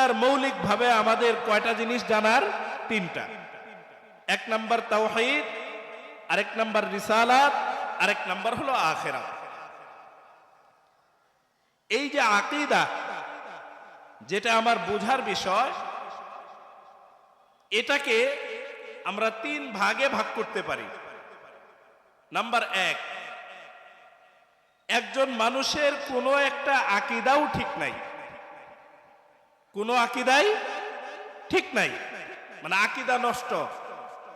আকিদার মৌলিকভাবে আমাদের কয়টা জিনিস জানার? তিনটা। এক নাম্বার তাওহীদ, আরেক নাম্বার রিসালাত, আরেক নাম্বার হলো আখেরাত। এই যে আকিদা, যেটা আমার বোঝার বিষয়, এটাকে আমরা তিন ভাগে ভাগ করতে পারি। নাম্বার এক, একজন মানুষের কোনো একটা আকিদাও ঠিক নাই। কোনো আকিদাই ঠিক নাই। মানে আকিদা নষ্ট,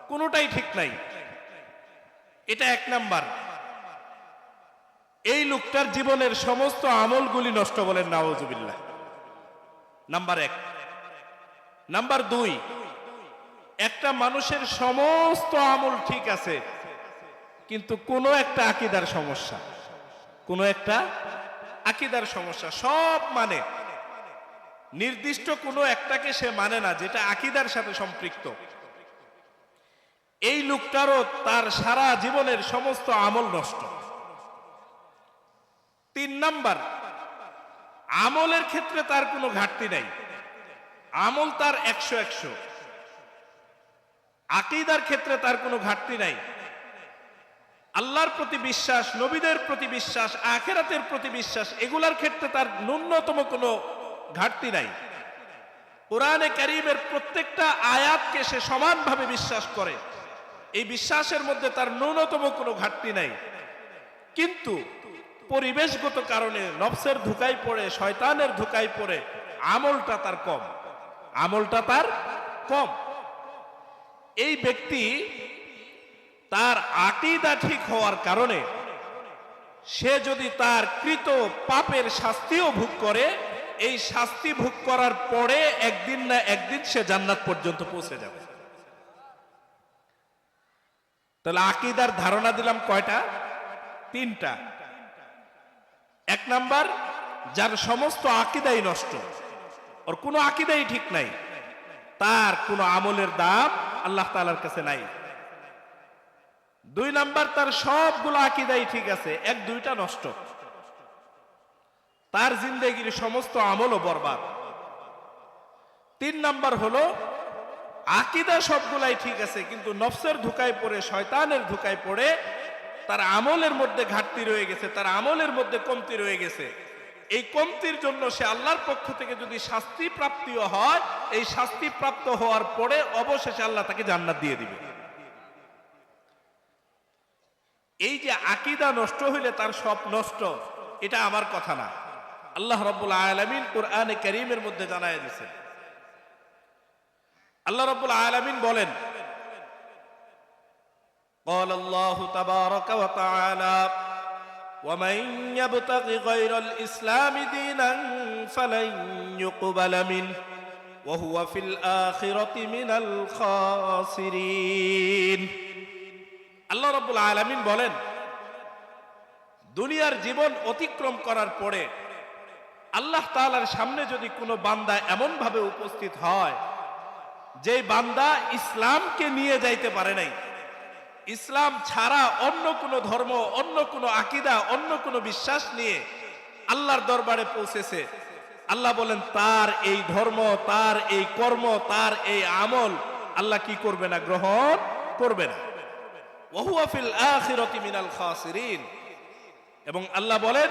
কোনোটাই ঠিক নাই। এটা এক নাম্বার। এই লোকটার জীবনের সমস্ত আমলগুলি নষ্ট বলেন নাওজুবিল্লাহ নাম্বার এক। নাম্বার দুই, একটা মানুষের সমস্ত আমল ঠিক আছে, কিন্তু কোনো একটা আকিদার সমস্যা। কোনো একটা আকিদার সমস্যা। সব মানে নির্দিষ্ট কোনো একটাকে সে মানে না, যেটা আকিদার সাথে সম্পৃক্ত। এই লোকটারও তার সারা জীবনের সমস্ত আমল নষ্ট। তিন নাম্বার, আমলের ক্ষেত্রে তার কোনো ঘাটতি নাই। আমল তার একশো একশো। আকিদার ক্ষেত্রে তার কোনো ঘাটতি নাই। আল্লাহর প্রতি বিশ্বাস, নবীদের প্রতি বিশ্বাস, আখেরাতের প্রতি বিশ্বাস, এগুলার ক্ষেত্রে তার ন্যূনতম কোনো ঘাটতি নাই। কোরআনে করিমের প্রত্যেকটা আয়াতকে সে সমানভাবে বিশ্বাস করে। এই বিশ্বাসের মধ্যে তার ন্যূনতম কোনো ঘাটতি নাই। কিন্তু পরিবেশগত কারণে নফসের ধোকায় পড়ে, শয়তানের ধোকায় পড়ে, আমলটা তার কম। আমলটা তার কম। এই ব্যক্তি তার আকিদা ঠিক হওয়ার কারণে সে যদি তার কৃত পাপের শাস্তিও ভোগ করে এই শাস্তি ভোগ করার পরে একদিন না একদিন সে জান্নাত পর্যন্ত পৌঁছে যাবে। তাহলে আকিদার ধারণা দিলাম কয়টা? তিনটা। এক নাম্বার, যার সমস্ত আকিদাই নষ্ট, ওর কোনো আকিদাই ঠিক নাই, তার কোনো আমলের দাম আল্লাহ তালার কাছে নাই। দুই নাম্বার, তার সবগুলো আকিদাই ঠিক আছে, এক দুইটা নষ্ট। তার জিন্দগির সমস্ত আমলও বরবাদ। তিন নাম্বার হলো, আকিদা সবগুলাই ঠিক আছে, কিন্তু নফসের ধোকায় পড়ে, শয়তানের ধোকায় পড়ে, তার আমলের মধ্যে ঘাটতি রয়ে গেছে, তার আমলের মধ্যে কমতি রয়ে গেছে। এই কমতির জন্য সে আল্লাহর পক্ষ থেকে যদি শাস্তি প্রাপ্তিও হয়, এই শাস্তি প্রাপ্ত হওয়ার পরে অবশেষে আল্লাহ তাকে জান্নাত দিয়ে দিবে। এই যে আকিদা নষ্ট হইলে তার সব নষ্ট, এটা আমার কথা না। আল্লাহ রব্বুল আলমিন কোরআনে করিমের মধ্যে জানায় দিছে আল্লাহ রব্বুল আলমিন বলেন قال الله تبارك وتعالى ومن يبتغ غير الإسلام دينا فلن يقبل منه وهو في الآخرة من الخاسرين আল্লাহ রব্বুল আলমিন বলেন দুনিয়ার জীবন অতিক্রম করার পরে আল্লাহ তালার সামনে যদি কোনো বান্দা এমন ভাবে উপস্থিত হয় যে বান্দা ইসলামকে নিয়ে যাইতে পারে নাই। ইসলাম ছাড়া অন্য কোনো ধর্ম, অন্য কোনো আকিদা, অন্য কোনো বিশ্বাস নিয়ে আল্লাহর দরবারে পৌঁছেছে। আল্লাহ বলেন, তার এই ধর্ম, তার এই কর্ম, তার এই আমল আল্লাহ কি করবে না? গ্রহণ করবে না। মিনাল এবং আল্লাহ বলেন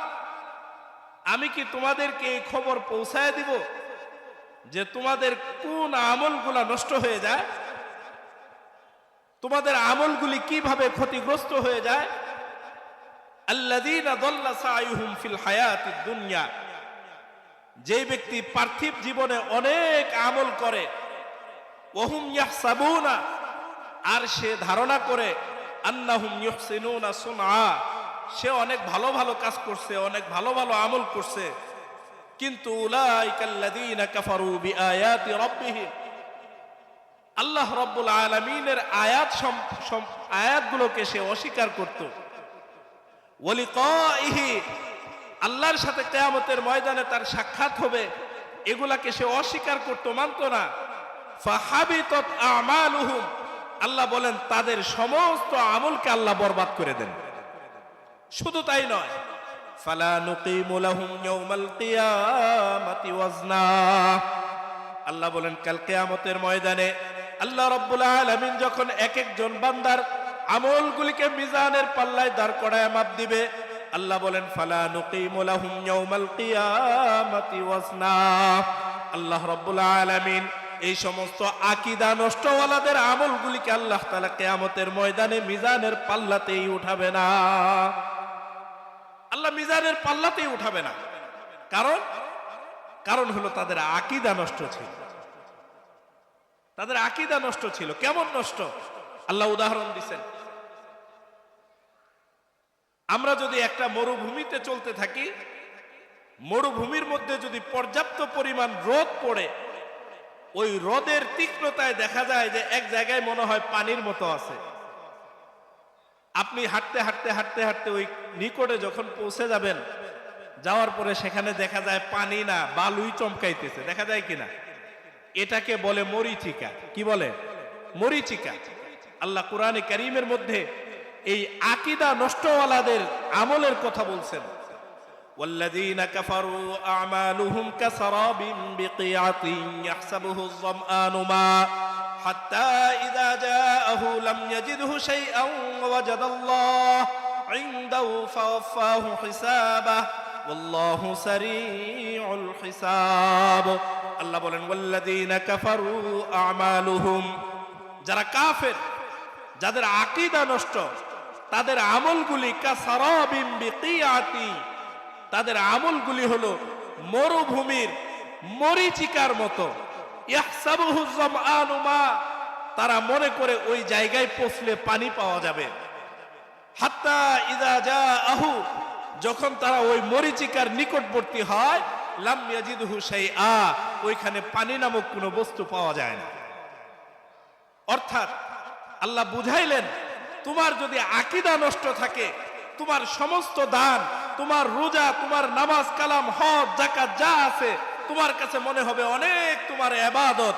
আমি কি তোমাদেরকে এই খবর পৌঁছায় দিব যে তোমাদের কোন আমলগুলা নষ্ট হয়ে যায়? তোমাদের আমলগুলি কীভাবে ক্ষতিগ্রস্ত হয়ে যায়? দুনিয়া। যে ব্যক্তি পার্থিব জীবনে অনেক আমল করে আর সে ধারণা করে, আন্নাহুম ইউহসিনুনা সুনআ। সে অনেক ভালো ভালো কাজ করছে, অনেক ভালো ভালো আমল করছে। কিন্তু আল্লাহ রব্বুল আলমিনের আয়াত আয়াতগুলোকে সে অস্বীকার করত। আল্লাহর সাথে কেয়ামতের ময়দানে তার সাক্ষাৎ হবে, এগুলাকে সে অস্বীকার করত, মানত না। আল্লাহ বলেন, তাদের সমস্ত আমলকে আল্লাহ বরবাদ করে দেন। শুধু তাই নয়। ফালা নুকিমু লাহুম ইয়াউমাল কিয়ামাতি ওয়াজনা। আল্লাহ বলেন, কাল কিয়ামতের ময়দানে আল্লাহ রাব্বুল আলামিন যখন এক একজন বান্দার আমলগুলিকে মিজানের পাল্লায় দাঁড় করায় মাপ দিবে, আল্লাহ বলেন, ফালা নুকিমু লাহুম ইয়াউমাল কিয়ামাতি ওয়াজনা। আল্লাহ রাব্বুল আলামিন এই সমস্ত আকিদা নষ্টওয়ালাদের আমলগুলিকে আল্লাহ তাআলা কিয়ামতের ময়দানে মিজানের পাল্লাতেই উঠাবে না। আল্লাহ মিজানের পাল্লাতেই উঠাবে না। কারণ? কারণ হলো তাদের আকিদা নষ্ট ছিল। তাদের আকিদা নষ্ট ছিল। কেমন নষ্ট? আল্লাহ উদাহরণ দিছেন। আমরা যদি একটা মরুভূমিতে চলতে থাকি, মরুভূমির মধ্যে যদি পর্যাপ্ত পরিমাণ রোদ পড়ে, ওই রোদের তীক্ষ্ণতায় দেখা যায় যে এক জায়গায় মনে হয় পানির মতো আছে। আপনি হাঁটতে হাঁটতে হাঁটতে হাঁটতে ওই নিকটে যখন পৌঁছে যাবেন যাওয়ার পরে সেখানে দেখা যায় পানি না বালুই চমকাইতেছে দেখা যায় কিনা এটাকে বলে মরিচিকা কি বলে মরিচিকা আল্লাহ কোরআনে করিমের মধ্যে এই আকিদা নষ্টওয়ালাদের আমলের কথা বলছেন والذين كفروا أعمالهم كسراب بقيعة يحسبه الظمآن ماء حتى إذا جاءه لم يجده شيئا ووجد الله عنده فوفاه حسابه والله سريع الحساب الله বলেন والذين كفروا أعمالهم যারা কাফের যাদের আকীদা নষ্ট তাদের আমলগুলি কাসারাবিম বিকিয়াতি তাদের আমলগুলি হলো মরুভূমির মরিচিকার মতো ইয়াহসাবুহু যামআনু মা। তারা মনে করে ওই জায়গায় পৌঁছলে পানি পাওয়া যাবে। হাত্তা ইদা যা আহু যখন তারা ওই মরিচিকার নিকটবর্তী হয়, লাম ইয়াজিদহু শাইআ, ওইখানে পানি নামক কোনো বস্তু পাওয়া যায় না। অর্থাৎ আল্লাহ বুঝাইলেন, তোমার যদি আকিদা নষ্ট থাকে, তোমার সমস্ত দান, তোমার রোজা, তোমার নামাজ, কালাম, হজ জাকাত যা আছে, তোমার কাছে মনে হবে অনেক তোমার এবাদত।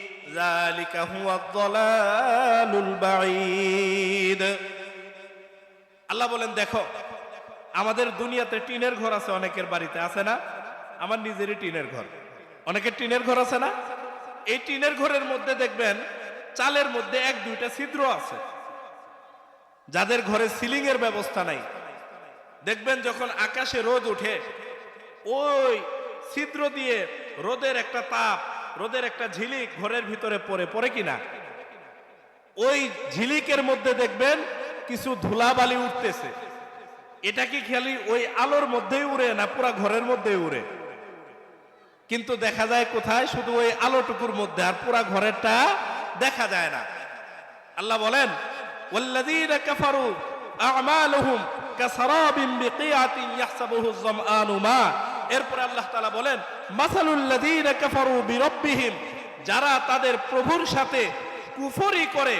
ذلك هو الضلال البعيد আল্লাহ বলেন দেখো আমাদের দুনিয়াতে টিনের ঘর আছে অনেকের বাড়িতে আছে না আমার নিজেরই টিনের ঘর অনেকের টিনের ঘর আছে না এই টিনের ঘরের মধ্যে দেখবেন চালের মধ্যে এক দুইটা ছিদ্র আছে যাদের ঘরে সিলিং এর ব্যবস্থা নাই দেখবেন যখন আকাশে রোদ উঠে ওই ছিদ্র দিয়ে রোদের একটা তাপ রোদের একটা ঝিলিক ঘরের ভিতরে পড়ে পড়ে কিনা? ওই ঝিলিকের মধ্যে দেখবেন কিছু ধুলাবালি উঠতেছে। এটা কি খেয়ালি ওই আলোর মধ্যেই উড়ে না পুরা ঘরের মধ্যেই উড়ে? কিন্তু দেখা যায় কোথায়? শুধু ওই আলোটুকুর মধ্যে আর পুরা ঘরেরটা দেখা যায় না। আল্লাহ বলেন আমালুহুম কাসারাবিন বিকিআতিন মা। এরপরে আল্লাহ তালা বলেন, মাসালুল্লাযীন কাফারু বিরাব্বিহিম যারা তাদের প্রভুর সাথে কুফরি করে,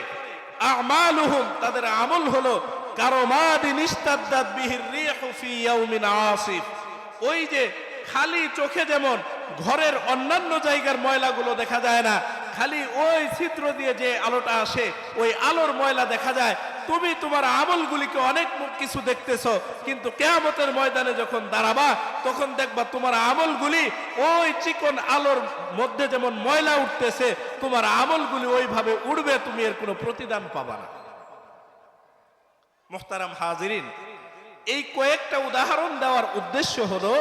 আমালুহুম তাদের আমল হলো কারমাদিন ইস্তাদ্দাত বিহির রিহু ফি ইয়াউমিন আসিফ ওই যে খালি চোখে যেমন ঘরের অন্যান্য জায়গার ময়লাগুলো দেখা যায় না, খালি ওই চিত্র দিয়ে যে আলোটা আসে, ওই আলোর ময়লা দেখা যায় তুমি তোমার আমলগুলিকে অনেক কিছু দেখতেছো, কিন্তু কেয়ামতের ময়দানে যখন দাঁড়াবা, তখন দেখবা তোমার আমলগুলি ওই চিকন আলোর মধ্যে যেমন ময়লা উঠতেছে, তোমার আমলগুলি ওইভাবে উড়বে, তুমি এর কোনো প্রতিদান পাবা না। মোহতারাম হাজিরিন, এই কয়েকটা উদাহরণ দেওয়ার উদ্দেশ্য হলো,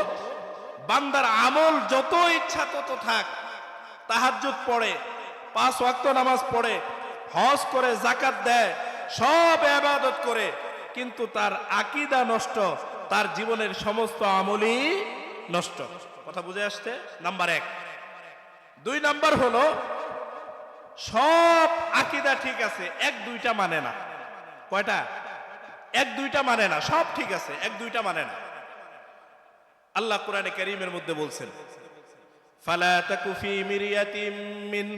বান্দার আমল যত ইচ্ছা তত থাক, তাহাজ্জুদ পড়ে, পাঁচ ওয়াক্ত নামাজ পড়ে, হজ করে জাকাত দেয় সব আবাদত করে, কিন্তু তার আকিদা নষ্ট, তার জীবনের সমস্ত আমলই নষ্ট। কথা বুঝে আসছে? নাম্বার এক। দুই নাম্বার হলো, সব আকিদা ঠিক আছে, এক দুইটা মানে না। কয়টা? এক দুইটা মানে না, সব ঠিক আছে, এক দুইটা মানে না। আল্লাহ কোরআনে করিমের মধ্যে বলছেন, ফালা তাকু ফি মিরিয়াতিম মিন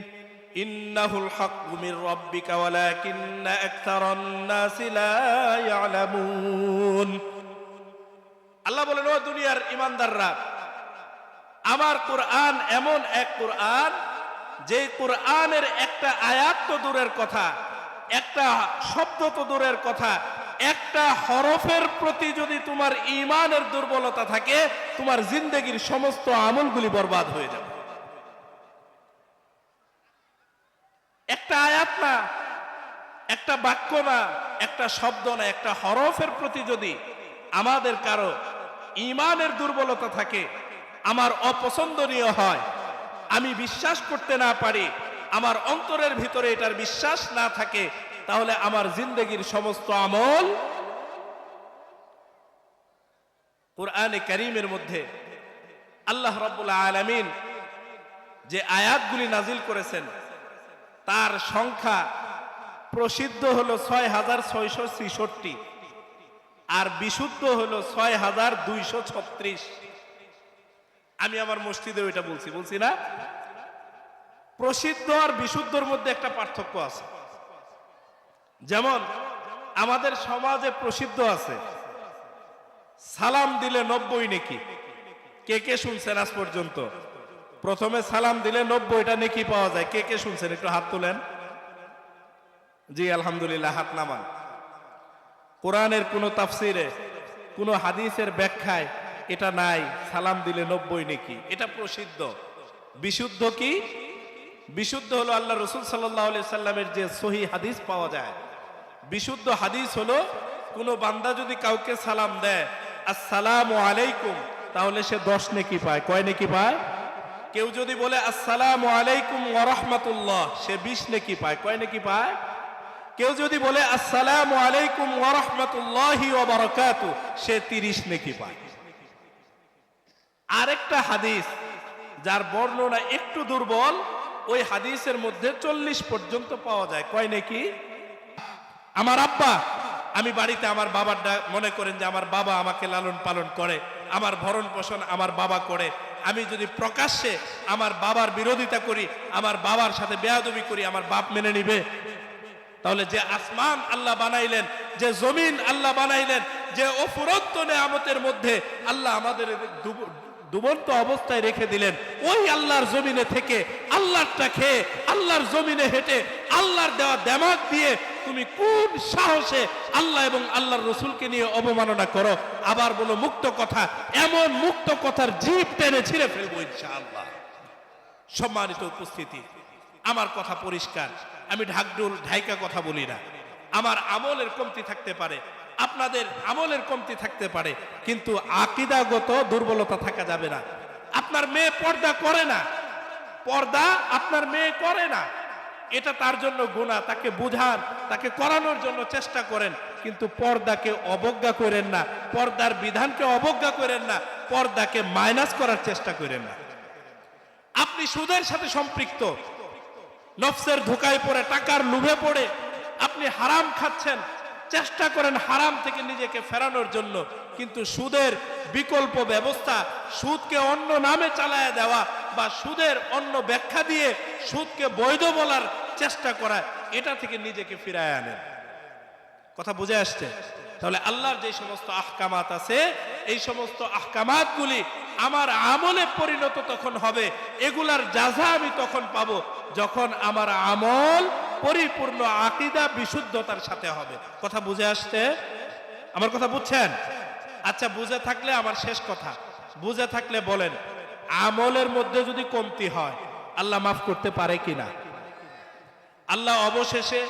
ইন্নাহুল হাক্কু মির রাব্বিকা ওয়ালাকিন্না আকতারান নাসি লা ইয়ালামুন। আল্লাহ বলেন, ও দুনিয়ার ইমানদাররা আমার কোরআন এমন এক কোরআন যে কোরআনের একটা আয়াত তো দূরের কথা, একটা শব্দ তো দূরের কথা, একটা হরফের প্রতি যদি তোমার ইমানের দুর্বলতা থাকে, তোমার জিন্দগির সমস্ত আমলগুলি বরবাদ হয়ে যাবে একটা আয়াত না একটা বাক্য না, একটা শব্দ না, একটা হরফের প্রতি যদি আমাদের কারও ইমানের দুর্বলতা থাকে, আমার অপছন্দনীয় হয়, আমি বিশ্বাস করতে না পারি, আমার অন্তরের ভিতরে এটার বিশ্বাস না থাকে, তাহলে আমার জিন্দগির সমস্ত আমল কোরআনে করিমের মধ্যে আল্লাহ রব্বুল আলমিন যে আয়াতগুলি নাজিল করেছেন, তার সংখ্যা প্রসিদ্ধ হলো ছয় হাজার ছয়শো ছিষট্টি আর বিশুদ্ধ হলো ছয় হাজার দুইশো ছত্রিশ। আমি আমার মসজিদে ওইটা বলছি বলছি না? প্রসিদ্ধ আর বিশুদ্ধর মধ্যে একটা পার্থক্য আছে। যেমন, আমাদের সমাজে প্রসিদ্ধ আছে, সালাম দিলে নব্বই নেকি? কে কে শুনছেন আজ পর্যন্ত? প্রথমে সালাম দিলে নব্বইটা নেকি পাওয়া যায়, কে কে শুনছেন? একটু হাত তুলেন। জি, আলহামদুলিল্লাহ, হাত নামান। কোরআনের কোন তাফসিরে, কোন হাদিসের ব্যাখ্যায় এটা নাই, সালাম দিলে নব্বই নেকি? এটা প্রসিদ্ধ। বিশুদ্ধ কি? বিশুদ্ধ হলো আল্লাহ রসুল সাল্লাহ সাল্লামের যে সহি হাদিস পাওয়া যায়। বিশুদ্ধ হাদিস হলো, কোন বান্দা যদি কাউকে সালাম দেয়, আসসালাম আলাইকুম তাহলে সে দশ নেকি পায়। কয় নেকি পায়? কেউ যদি বলে, আসসালাম আলাইকুম ওরহমতুল্লাহ সে বিশ নেকি পায়। কয় নেকি পায়? কেউ যদি বলে, আসসালাম আলাইকুম ওরহমতুল্লাহি ওবরকাতু সে তিরিশ নেকি পায়। আরেকটা হাদিস, যার বর্ণনা একটু দুর্বল, ওই হাদিসের মধ্যে চল্লিশ পর্যন্ত পাওয়া যায়। কয় নাকি? আমার আব্বা, আমি বাড়িতে আমার বাবার মনে করেন যে আমার বাবা আমাকে লালন পালন করে, আমার ভরণ পোষণ আমার বাবা করে। আমি যদি প্রকাশ্যে আমার বাবার বিরোধিতা করি, আমার বাবার সাথে বেয়াদবি করি, আমার বাপ মেনে নিবে। তাহলে যে আসমান আল্লাহ বানাইলেন, যে জমিন আল্লাহ বানাইলেন, যে অফুরন্ত নেয়ামতের মধ্যে আল্লাহ আমাদের ডুব- ডুবন্ত অবস্থায় রেখে দিলেন, ওই আল্লাহর জমিনে থেকে আল্লাহরটা খেয়ে, আল্লাহর জমিনে হেঁটে, আল্লাহর দেওয়া দেমাগ দিয়ে তুমি কোন সাহসে আল্লাহ এবং আল্লাহর রসুলকে নিয়ে অবমাননা করো? আবার বলো, মুক্ত কথা, এমন মুক্ত কথার জীব টেনে ছিঁড়ে ফেলব ইনশাআল্লাহ। সম্মানিত উপস্থিতি, আমার কথা পরিষ্কার। আমি ঢাকডুল ঢাইকা কথা বলি না। আমার আমলের কমতি থাকতে পারে, আপনাদের আমলের কমতি থাকতে পারে, কিন্তু আকিদাগত দুর্বলতা থাকা যাবে না। আপনার মেয়ে পর্দা করে না। পর্দা আপনার মেয়ে করে না। এটা তার জন্য গুণা তাকে বুঝান তাকে করানোর জন্য চেষ্টা করেন, কিন্তু পর্দাকে অবজ্ঞা করেন না। পর্দার বিধানকে অবজ্ঞা করেন না। পর্দাকে মাইনাস করার চেষ্টা করেন না। আপনি সুদের সাথে সম্পৃক্ত। নফসের ধোকায় পড়ে, টাকার লোভে পড়ে, আপনি হারাম খাচ্ছেন। চেষ্টা করেন হারাম থেকে নিজেকে ফেরানোর জন্য, কিন্তু সুদের বিকল্প ব্যবস্থা, সুদকে অন্য নামে চালায় দেওয়া বা সুদের অন্য ব্যাখ্যা দিয়ে সুদকে বৈধ বলার চেষ্টা করা, এটা থেকে নিজেকে ফিরায় আনেন। কথা বুঝে আসছে? তাহলে আল্লাহর যে সমস্ত আহকামাত আছে, এই সমস্ত আহকামাতগুলি আমার আমলে পরিণত তখন হবে, এগুলার যাজা আমি তখন পাব যখন আমার আমল পরিপূর্ণ আকিদা বিশুদ্ধতার সাথে হবে। কথা বুঝে আসতে আমার কথা বুঝছেন? আচ্ছা বুঝে থাকলে আমার শেষ কথা। বুঝে থাকলে বলেন, আমলের মধ্যে যদি কমতি হয়, আল্লাহ মাফ করতে পারে কিনা? আল্লাহ অবশেষে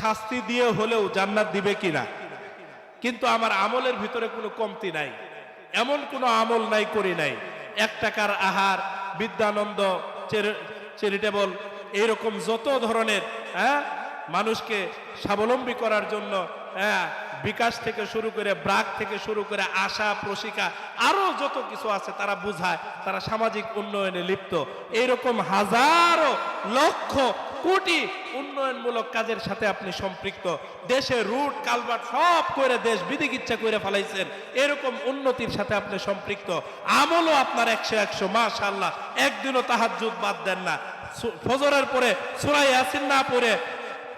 শাস্তি দিয়ে হলেও জান্নাত দিবে কিনা? কিন্তু আমার আমলের ভিতরে কোনো কমতি নাই। এমন কোনো আমল নাই, করি নাই। এক টাকার আহার, বিদ্যানন্দ চ্যারিটেবল এইরকম যত ধরনের হ্যাঁ মানুষকে স্বাবলম্বী করার জন্য হ্যাঁ বিকাশ থেকে শুরু করে ব্রাক থেকে শুরু করে আশা প্রশিকা আরও যত কিছু আছে তারা বুঝায়, তারা সামাজিক উন্নয়নে লিপ্ত। এইরকম হাজারো লক্ষ কোটি উন্নয়নমূলক কাজের সাথে আপনি সম্পৃক্ত। দেশে রুট, কালভার্ট সব করে দেশ বিধিকিচ্ছা করে ফেলাইছেন। এরকম উন্নতির সাথে আপনি সম্পৃক্ত। আমলও আপনার একশো একশো মাশাল্লাহ একদিনও তাহাজ্জুদ বাদ দেন না। ফজরের পরে সুরাই ইয়াসিন না পরে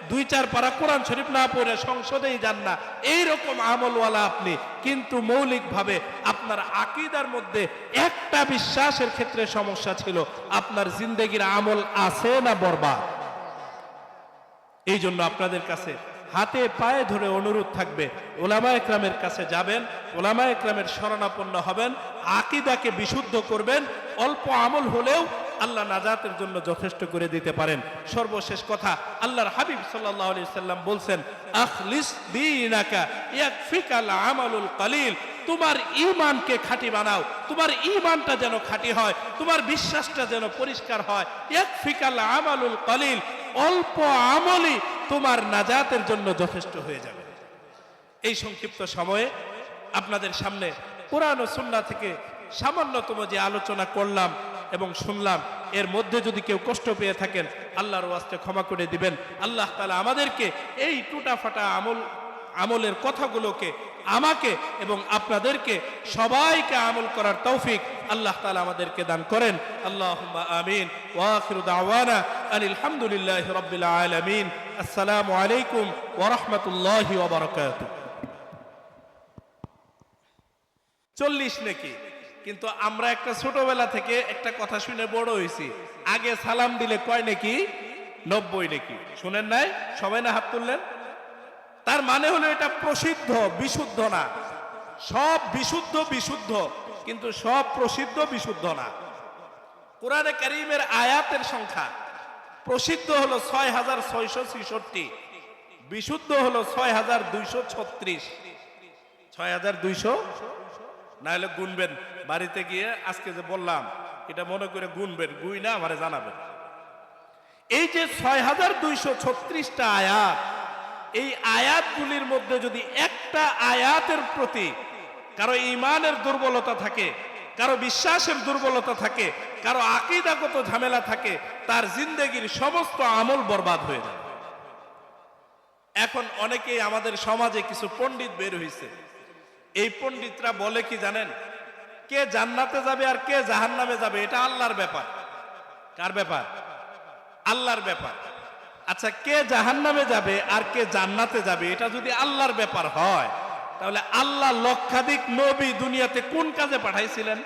দুই চার পারা কোরআন শরীফ না পড়ে সংসদেই যান না। এইরকম আমলওয়ালা আপনি। কিন্তু মৌলিকভাবে আপনার আকিদার মধ্যে একটা বিশ্বাসের ক্ষেত্রে সমস্যা ছিল। আপনার জিন্দগির আমল আছে না বরবাদ? এই জন্য আপনাদের কাছে হাতে পায়ে ধরে অনুরোধ থাকবে ওলামা একরামের কাছে যাবেন ওলামা একরামের শরণাপন্ন হবেন, আকিদাকে বিশুদ্ধ করবেন, অল্প আমল হলেও আল্লাহ নাজাতের জন্য যথেষ্ট করে দিতে পারেন। সর্বশেষ কথা, আল্লাহর হাবিব সাল্লাল্লাহু আলাইহি সাল্লাম বলছেন, আখলিস আমালুল কালিল। তোমার ইমানকে খাঁটি বানাও, তোমার ইমানটা যেন খাঁটি হয়, তোমার বিশ্বাসটা যেন পরিষ্কার হয়। ইয়াকফিকাল আমালুল কালিল অল্প আমলই তোমার নাজাতের জন্য যথেষ্ট হয়ে যাবে। এই সংক্ষিপ্ত সময়ে আপনাদের সামনে কোরআন ও সুন্নাহ থেকে সামান্যতম যে আলোচনা করলাম এবং শুনলাম, এর মধ্যে যদি কেউ কষ্ট পেয়ে থাকেন, আল্লাহর ওয়াস্তে ক্ষমা করে দিবেন। আল্লাহ তালা আমাদেরকে এই টুটা ফাটা আমল, আমলের কথাগুলোকে আমাকে এবং আপনাদেরকে সবাইকে আমল করার তৌফিক আল্লাহ তালা আমাদেরকে দান করেন। আল্লাহ আমিন। ওয়া আখিরু দাওয়ানা আনিল হামদুলিল্লাহি রাব্বিল আসসালামু আলাইকুম ওয়া রাহমাতুল্লাহি ওয়া বারাকাতুহু। চল্লিশ নাকি? কিন্তু আমরা একটা ছোটবেলা থেকে একটা কথা শুনে বড় হয়েছি। আগে সালাম দিলে কয় নাকি? নব্বই নাকি? শুনেন নাই? সবাই না হাত তুললেন? তার মানে হলো এটা প্রসিদ্ধ, বিশুদ্ধ না। সব বিশুদ্ধ বিশুদ্ধ, কিন্তু সব প্রসিদ্ধ, বিশুদ্ধ না। কোরআনে করিমের আয়াতের সংখ্যা। প্রসিদ্ধ হলো ছয় হাজার ছয়শো ছেষট্টি, বিশুদ্ধ হলো ছয় হাজার দুইশো ছত্রিশ। ছয় হাজার দুইশো? না হলে গুনবেন। বাড়িতে গিয়ে আজকে যে বললাম, এটা মনে করে গুনবেন। গুই না, আমারে জানাবেন। এই যে ছয় হাজার দুইশো ছত্রিশটা আয়াত এই আয়াতগুলির মধ্যে যদি একটা আয়াতের প্রতি কারও ইমানের দুর্বলতা থাকে, কারও বিশ্বাসের দুর্বলতা থাকে, কারও আকিদাগত ঝামেলা থাকে, তার জিন্দগির সমস্ত আমল বরবাদ হয়ে যায় এখন অনেকেই আমাদের সমাজে কিছু পণ্ডিত বের হয়েছে এই পণ্ডিতরা বলে কি জানেন? কে জান্নাতে যাবে আর কে জাহান্নামে যাবে, এটা আল্লাহর ব্যাপার। কার ব্যাপার? আল্লাহর ব্যাপার। আচ্ছা কে জাহান নামে যাবে আর কে জান্নাতে যাবে, এটা যদি আল্লাহর ব্যাপার হয়, তাহলে আল্লাহ লক্ষাধিক নবী দুনিয়াতে কোন কাজে পাঠাইছিলেন?